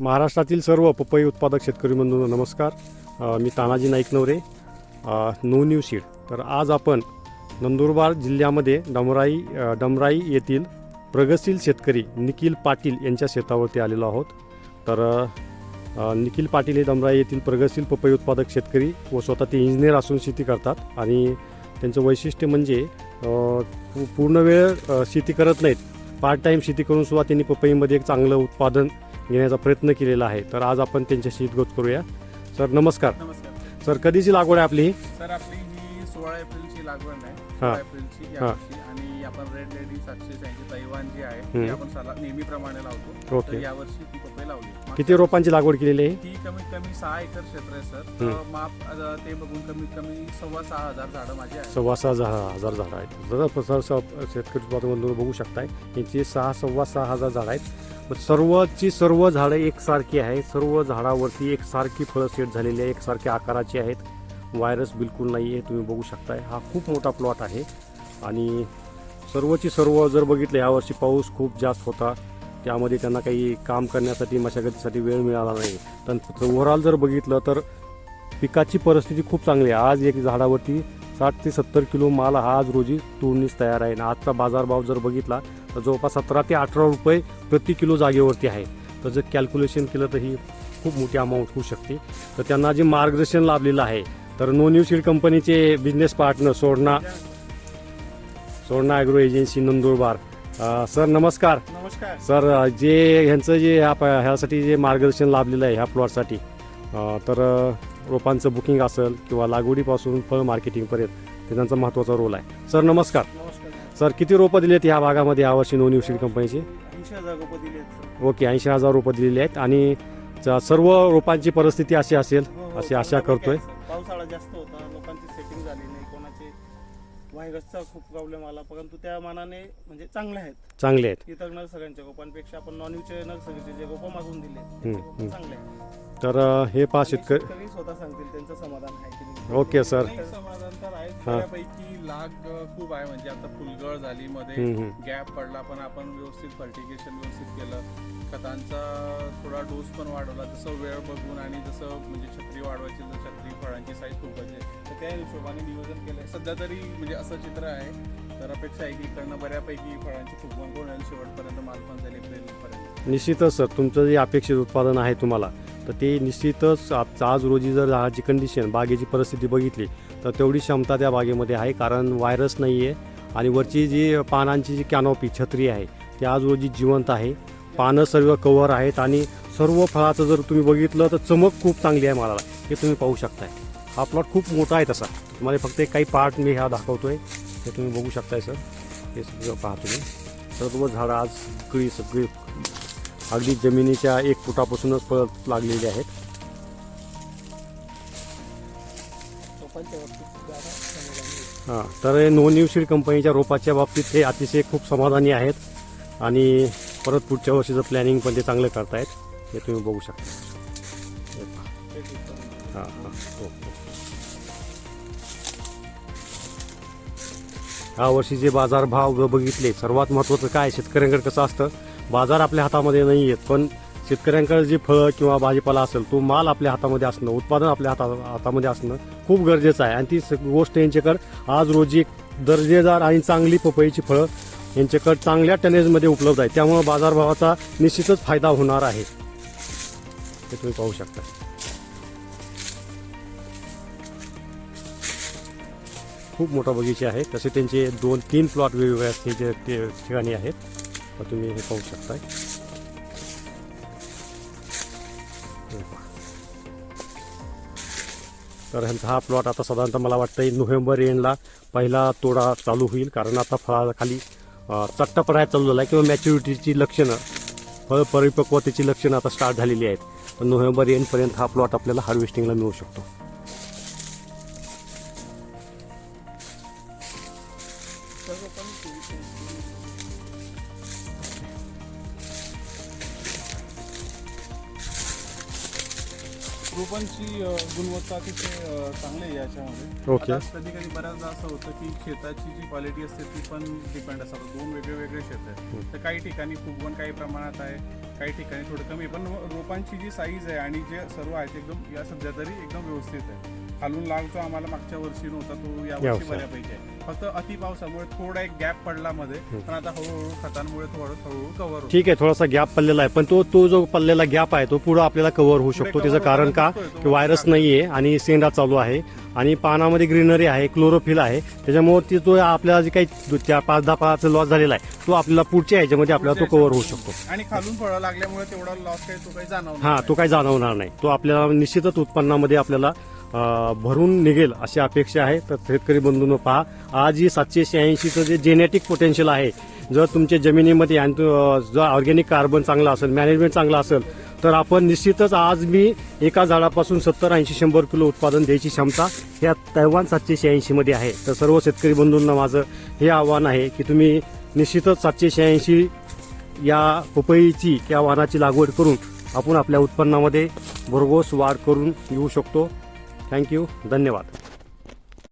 महाराष्ट्रातील सर्व पपई उत्पादक शेतकरी बंधूंनो नमस्कार. मी Tanaji Naik Navare no new seed. तर आज आपण नंदुरबार जिल्ह्यामध्ये डमराई डमराई येथील प्रगतशील शेतकरी निखिल पाटील यांच्या शेतावरती आलेलो आहोत. तर निखिल पाटील हे डमराई येथील प्रगतशील पपई उत्पादक शेतकरी व स्वतः ते इंजिनियर असून शेती करतात आणि त्यांचं वैशिष्ट्य म्हणजे पूर्ण वेळ शेती करत नाहीत. पार्ट टाईम शेती करून सुद्धा त्यांनी पपईमध्ये एक चांगलं उत्पादन घेण्याचा प्रयत्न केलेला आहे. तर आज आपण त्यांच्याशी गोत करूया. सर नमस्कार. नमस्कार. सर कधीची लागवड आहे आपली ही? सर आपली ही सोळा एप्रिलची लागवड आहे हा. सोळा एप्रिलची हा. आणि आपण रेड लेडी सातशे शहाऐंशी तैवान जी आहे हम्म. आपण सला नेहमीप्रमाणे लावतो. तर ओके. यावर्षी ती पपई लावली. मागच्या किती रोपांची लागवड केलेली आहे? ती कमीत कमी सहा एकर क्षेत्र आहे सर. हम्म. तर माप अ, ते बघून कमीत कमी सव्वा सहा हजार झाडं माझी आहेत. सव्वा सहा झा- हजार झाडं आहेत. जरा प्रसार स- शेतकरी उत्पादन बघू शकताय. यांची सहा सव्वा सहा हजार झाडं आहेत. सर्वची सर्व झाडं एकसारखी आहे सर्व झाडावरती एकसारखी फळं सेट झालेली आहे एकसारख्या आकाराची आहेत. व्हायरस बिलकुल नाही आहे तुम्ही बघू शकताय. हा खूप मोठा प्लॉट आहे. आणि सर्वची सर्व जर बघितलं यावर्षी पाऊस खूप जास्त होता. त्यामध्ये त्यांना काही काम करण्यासाठी मशागतीसाठी वेळ मिळाला नाही. पण ओव्हरऑल जर बघितलं तर पिकाची परिस्थिती खूप चांगली आहे. आज एक झाडावरती साठ ते सत्तर किलो माल हा आज रोजी तोडणीस तयार आहे. आणि आजचा बाजारभाव जर बघितला जवळपास सतरा ते अठरा रुपये प्रति किलो जागेवरती आहे. तर जर कॅल्क्युलेशन केलं तर ही खूप मोठी अमाऊंट होऊ शकते. तर त्यांना जे मार्गदर्शन लाभलेलं आहे तर नो न्यू सीड कंपनीचे business partner सोडणा सोडणा agro agency Nandurbar. Sir नमस्कार. नमस्कार. सर जे ह्यांचं जे ह्यासाठी जे मार्गदर्शन लाभलेलं आहे ह्या प्लॉटसाठी तर रोपांचं बुकिंग असेल किंवा लागवडीपासून फळ मार्केटिंगपर्यंत ते त्यांचा महत्त्वाचा रोल आहे. सर नमस्कार. सर किती रोपं दिलेत ह्या भागामध्ये यावर्षी नोन युसीड कंपनीची ऐंशी हजार रुपये दिले आहेत, ओके ऐंशी हजार रोपं दिलेली आहेत आणि सर्व रोपांची परिस्थिती अशी असेल. हो, हो, अशी आशा करतोय. पावसाळा जास्त होता लोकांची सेटिंग झाली नाही कोणाचे व्हायरसचा खूप प्रॉब्लेम आला परंतु त्या मानाने म्हणजे चांगले आहेत चांगले आहेत इतर नर्सऱ्यांच्या रोपांपेक्षा आपण नॉन चे नर्सरीचे जे रोपं मागून दिले हम्म, त्यांचे रोपं हम्म. चांगले आहेत तर हे पहा शेतकरी शेतकरी स्वतः सांगतील त्यांचं समाधान आहे की नाही? Okay sir. नाही, समाधान तर आहे. बऱ्यापैकी लाग अ, खूप आहे. म्हणजे आता फुलगळ झाली मध्ये हम्म, हम्म. गॅप पडला पण आपण व्यवस्थित फर्टिगेशन व्यवस्थित केलं. खतांचा थोडा डोस पण वाढवला. जसं वेळ बघून आणि जसं म्हणजे छत्री वाढवायची तर छत्री फळांची साईज खूप आहे. तर त्या हिशोबाने नियोजन केलंय. सध्या तरी म्हणजे असं चित्र आहे. तर अपेक्षा आहे की इकडनं बऱ्यापैकी फळांची फुगवण होईल आणि शेवटपर्यंत माल पण एप्रिलपर्यंत निश्चितच सर. तुमचं जे अपेक्षित उत्पादन आहे तुम्हाला तर ते निश्चितच आज आज रोजी जर झाडाची कंडिशन बागेची परिस्थिती बघितली तर तेवढी क्षमता त्या बागेमध्ये आहे कारण व्हायरस नाही आहे आणि वरची जी पानांची जी कॅनॉपी छत्री आहे ती आज रोजी जिवंत आहे. पानं सर्व कवर आहेत आणि सर्व फळाचं जर तुम्ही बघितलं तर चमक खूप चांगली आहे मला. हे तुम्ही पाहू शकताय. हा प्लॉट खूप मोठा आहे तसा. तुम्हाला फक्त एक काही पार्ट मी ह्या दाखवतोय. हे तुम्ही बघू शकताय सर हे सगळं पाहतो तुम्ही सर्व झाडं आज सगळी सगळी अगदी जमिनीच्या एक फुटापासूनच पळत लागलेले आहेत. हां तर नो न्यू सीड कंपनीच्या रोपाच्या बाबतीत हे अतिशय खूप समाधानी आहेत आणि परत पुढच्या वर्षीचं प्लॅनिंग पण ते चांगलं करतायत. हे तुम्ही बघू शकता. हे. हां हां हो. ह्या वर्षी जे बाजारभाव बघितले सर्वात महत्त्वाचं काय? शेतकऱ्यांकडे कसं असतं? बाजार आपल्या हातामध्ये नाही आहेत पण शेतकऱ्यांकडे जे फळं किंवा भाजीपाला असेल तो माल आपल्या हातामध्ये असणं उत्पादन आपल्या हाता हातामध्ये असणं खूप गरजेचं आहे. आणि ती गोष्ट यांच्याकडे आज रोजी दर्जेदार आणि चांगली पपईची फळं यांच्याकडे चांगल्या टनेजमध्ये उपलब्ध आहे त्यामुळे बाजारभावाचा निश्चितच फायदा होणार आहे. हे तुम्ही पाहू शकता. खूप मोठा बगीचा आहे. तसे त्यांचे दोन तीन प्लॉट वेगवेगळ्या ठिकाणी आहेत. तुम्ही हे पाहू शकताय हे तर ह्यांचा हा प्लॉट आता साधारणतः मला वाटतं नोव्हेंबर एंडला पहिला तोडा चालू होईल. कारण आता फळाखाली चट्टपणा चालू झाला आहे. किंवा मॅच्युरिटीची लक्षणं फळ परिपक्वतेची लक्षणं आता स्टार्ट झालेली आहेत. तर नोव्हेंबर एंडपर्यंत हा प्लॉट आपल्याला हार्वेस्टिंगला मिळू शकतो. रोपांची अ, गुणवत्ता अतिशय अ, चांगली आहे याच्यामध्ये. ओके. आता कधी कधी बऱ्याचदा असं होतं की शेताची जी क्वालिटी असते ती पण डिपेंड असतात दोन वेगळे वेगळे शेत आहेत. तर काही ठिकाणी फुगवण काही प्रमाणात आहे काही ठिकाणी थोडं कमी आहे. पण रोपांची जी साईज आहे आणि जे सर्व आहे ते एकदम या सध्या तरी एकदम व्यवस्थित आहे. खालून लाग जो आम्हाला मागच्या वर्षी नव्हता तो या वर्षी. बऱ्यापैकी आहे. फक्त अति पावसामुळे थोडा एक गॅप पडला मध्ये पण आता हळूहळू खतांमुळे थोडं हळूहळू कव्हर होतं ठीक आहे थोडासा गॅप पडलेला आहे पण तो तो जो पडलेला गॅप आहे तो पुढे आपल्याला कव्हर होऊ शकतो. त्याचं कारण का? तो. की व्हायरस. नाहीये आणि सेंडा चालू आहे. आणि पानामध्ये ग्रीनरी आहे क्लोरोफिल आहे. त्याच्यामुळे ती जो आपल्याला जे काही दु- त्या पाच दहा पाच लॉस झालेला आहे तो आपल्याला पुढच्या ह्याच्यामध्ये आपल्याला तो कव्हर होऊ शकतो. आणि खालून फळं लागल्यामुळे तेवढा लॉस काही तो काही जाणवणार हा नाही. तो काही जाणवणार नाही. तो आपल्याला निश्चितच उत्पन्नामध्ये आपल्याला भरून निघेल अशी अपेक्षा आहे. तर शेतकरी बंधूंनो पहा आज ही सातशे शहाऐंशीचं जे जेनेटिक पोटेन्शियल आहे जर तुमच्या जमिनीमध्ये आणि तो, जर ऑर्गॅनिक कार्बन चांगला असेल मॅनेजमेंट चांगला असेल तर आपण निश्चितच आज मी एका झाडापासून सत्तर ऐंशी शंभर किलो उत्पादन द्यायची क्षमता ह्या तैवान सातशे शहाऐंशीमध्ये आहे. तर सर्व शेतकरी बंधूंना माझं हे आव्हान आहे की तुम्ही निश्चितच सातशे शहाऐंशी या पपईची किंवा वाहनाची लागवड करून आपण आपल्या उत्पन्नामध्ये भरघोस वाढ करून येऊ शकतो. थँक्यू धन्यवाद.